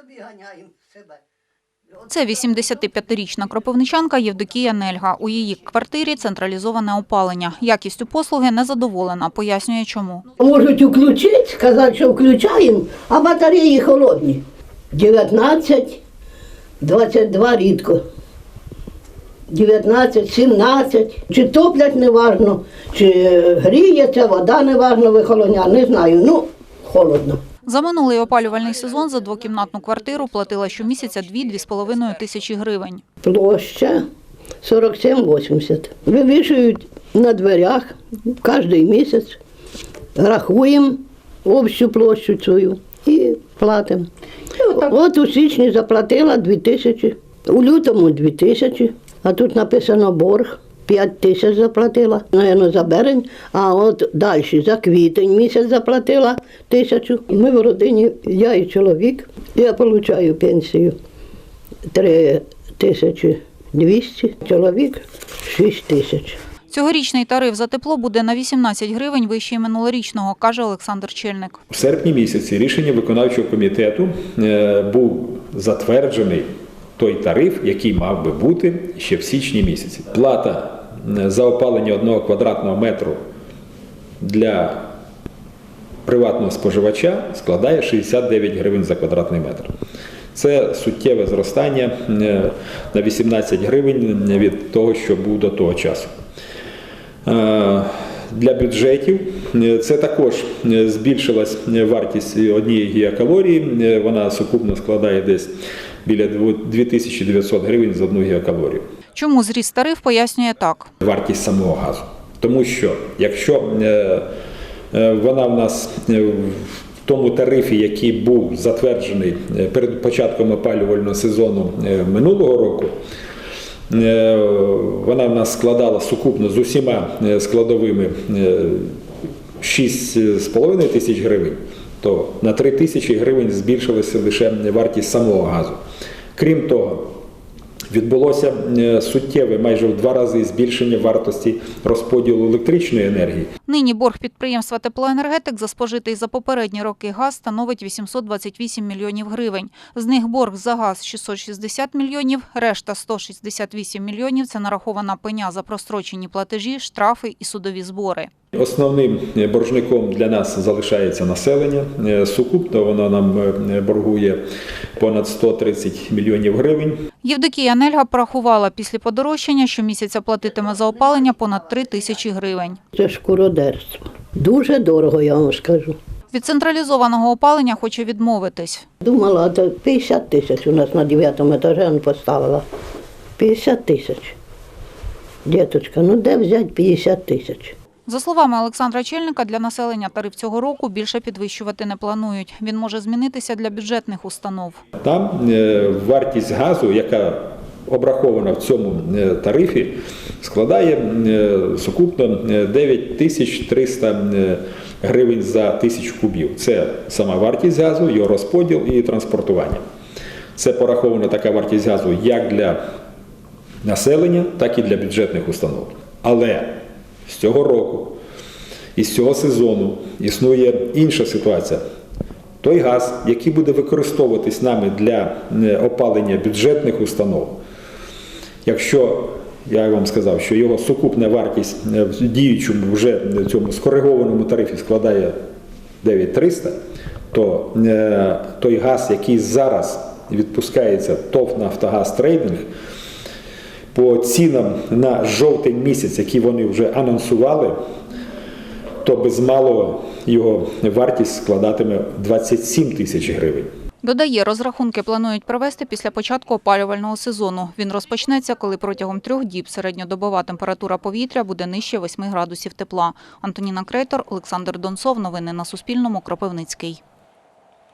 собі ганяємо себе. Це 85-рична кропивничанка Євдокія Нельга. У її квартирі централізоване опалення. Якістю послуги незадоволена. Пояснює, чому. Можуть включити, сказати, що включаємо, а батареї холодні. 19, 22 рідко. 19, 17. Чи топлять неважно, чи гріється, вода неважно вихолоня, не знаю. Ну, холодно. За минулий опалювальний сезон за двокімнатну квартиру платила щомісяця 2-2,5 тисячі гривень. Площа 47-80. Вивішують на дверях кожен місяць, рахуємо общу площу цю і платимо. От у січні заплатила 2 тисячі, у лютому 2 тисячі, а тут написано борг. 5 тисяч заплатила, наверное, за березень, а от далі за квітень місяць заплатила тисячу. Ми в родині, я і чоловік, я отримую пенсію 3 тисячі 200, чоловік 6 тисяч. Цьогорічний тариф за тепло буде на 18 гривень вищий минулорічного, каже Олександр Чельник. В серпні місяці рішення виконавчого комітету е, був затверджений той тариф, який мав би бути ще в січні місяці. Плата за опалення одного квадратного метру для приватного споживача складає 69 гривень за квадратний метр. Це суттєве зростання е, на 18 гривень від того, що був до того часу. Е, Для бюджетів е, це також е, збільшилась е, вартість однієї гігакалорії. Е, Вона сукупно складає десь біля 2900 гривень за одну гігакалорію. Чому зріс тариф, пояснює так. Вартість самого газу. Тому що якщо е, е, вона в нас е, в тому тарифі, який був затверджений перед початком опалювального сезону минулого року, Вона в нас складала сукупно з усіма складовими е, 6,5 тисяч гривень, то на 3 тисячі гривень збільшилася лише вартість самого газу. Крім того, відбулося е, суттєве майже в два рази збільшення вартості розподілу електричної енергії. Нині борг підприємства «Теплоенергетик» за спожитий за попередні роки газ становить 828 мільйонів гривень. З них борг за газ – 660 мільйонів, решта – 168 мільйонів – це нарахована пеня за прострочені платежі, штрафи і судові збори. Основним е, боржником для нас залишається населення. Е, Сукупно воно нам е, боргує понад 130 мільйонів гривень. Євдокія Нельга порахувала, після подорожчання щомісяця платитиме за опалення понад 3 тисячі гривень. Це шкуродерство. Дуже дорого, я вам скажу. Від централізованого опалення хоче відмовитись. Думала, а то 50 тисяч у нас на 9 етажі поставила. 50 тисяч. Діточка, ну де взяти 50 тисяч? За словами Олександра Чельника, для населення тариф цього року більше підвищувати не планують. Він може змінитися для бюджетних установ. Там е, вартість газу, яка обрахована в цьому е, тарифі, складає е, сукупно е, 9300 е, гривень за тисячу кубів. Це сама вартість газу, його розподіл і транспортування. Це порахована така вартість газу як для населення, так і для бюджетних установ. Але з цього року і з цього сезону існує інша ситуація. Той газ, який буде використовуватись нами для е, опалення бюджетних установ, якщо я вам сказав, що його сукупна вартість е, в діючому вже цьому скоригованому тарифі складає 9300, то е, той газ, який зараз відпускається ТОВ Нафтогаз Трейдинг, по цінам на жовтень місяць, які вони вже анонсували, то без малого його вартість складатиме 27 тисяч гривень. Додає, розрахунки планують провести після початку опалювального сезону. Він розпочнеться, коли протягом трьох діб середньодобова температура повітря буде нижче 8 градусів тепла. Антоніна Крейтор, Олександр Донцов. Новини на Суспільному. Кропивницький.